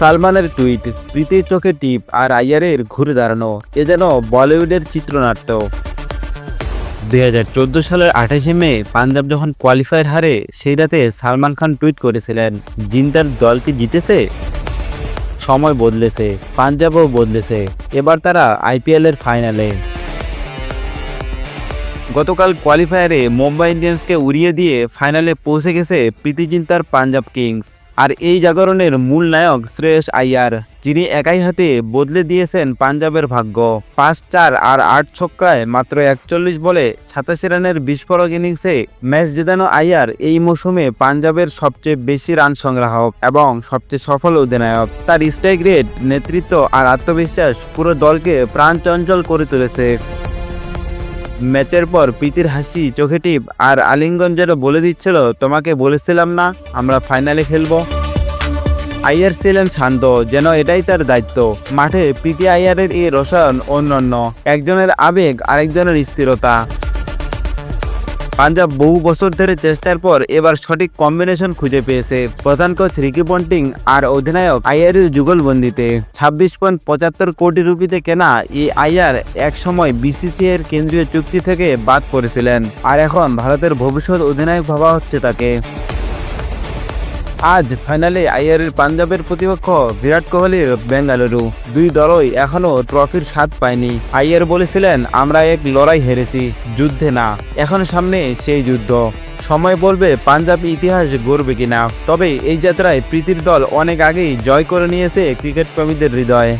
সালমানের টুইট, প্রীতির চোখে টিপ আর আইয়ারের ঘুরে দাঁড়ানো, এ যেন বলিউডের চিত্রনাট্য। দুই হাজার চোদ্দ সালের আঠাশে মে পাঞ্জাব যখন কোয়ালিফায়ার হারে, সেই রাতে সালমান খান টুইট করেছিলেন জিন্দার দল কি জিতেছে, সময় বদলেছে, পাঞ্জাবও বদলেছে, এবার তারা আইপিএলের ফাইনালে। গতকাল কোয়ালিফায়ারে মুম্বাই ইন্ডিয়ান্সকে উড়িয়ে দিয়ে ফাইনালে পৌঁছে গেছে প্রীতি জিন্তার পাঞ্জাব কিংস। আর এই জাগরণের মূল নায়ক শ্রেয়স আইয়ার যিনি একাই হাতে বদলে দিয়েছেন পাঞ্জাবের ভাগ্য। পাঁচ চার আর আট ছক্কায় মাত্র একচল্লিশ বলে সাতাশি রানের বিস্ফোরক ইনিংসে ম্যাচ জেতানো আইয়ার এই মৌসুমে পাঞ্জাবের সবচেয়ে বেশি রান সংগ্রাহক এবং সবচেয়ে সফল অধিনায়ক। তার স্ট্রাইক রেট, নেতৃত্ব আর আত্মবিশ্বাস পুরো দলকে প্রাণ চঞ্চল করে তুলেছে। ম্যাচের পর প্রীতির হাসি, চোখে টিপ আর আলিঙ্গন যেন বলে দিচ্ছিল, তোমাকে বলেছিলাম না, আমরা ফাইনালে খেলব। আইয়ার ছিলেন শান্ত, যেন এটাই তার দায়িত্ব। মাঠে প্রীতি আইয়ারের এই রসায়ন অন্যান্য একজনের আবেগ, আরেকজনের স্থিরতা। পাঞ্জাব বহু বছর ধরে চেষ্টার পর এবার সঠিক কম্বিনেশন খুঁজে পেয়েছে। প্রধান কোচ রিকি পন্টিং আর অধিনায়ক আইয়ারের যুগলবন্দিতে। ছাব্বিশ পয়েন্ট পঁচাত্তর কোটি রুপিতে কেনা এই আইয়ার একসময় বিসিসি এর কেন্দ্রীয় চুক্তি থেকে বাদ পড়েছিলেন। আর এখন ভারতের ভবিষ্যৎ অধিনায়ক ভাবা হচ্ছে তাকে। আজ ফাইনালে আইয়ারের পাঞ্জাবের প্রতিপক্ষ বিরাট কোহলির বেঙ্গালুরু। দুই দলই এখনও ট্রফির স্বাদ পায়নি। আইয়ার বলেছিলেন, আমরা এক লড়াই হেরেছি, যুদ্ধে না। এখন সামনে সেই যুদ্ধ। সময় বলবে পাঞ্জাব ইতিহাস গড়বে কিনা। তবে এই যাত্রায় প্রীতির দল অনেক আগেই জয় করে নিয়েছে ক্রিকেট প্রেমীদের হৃদয়।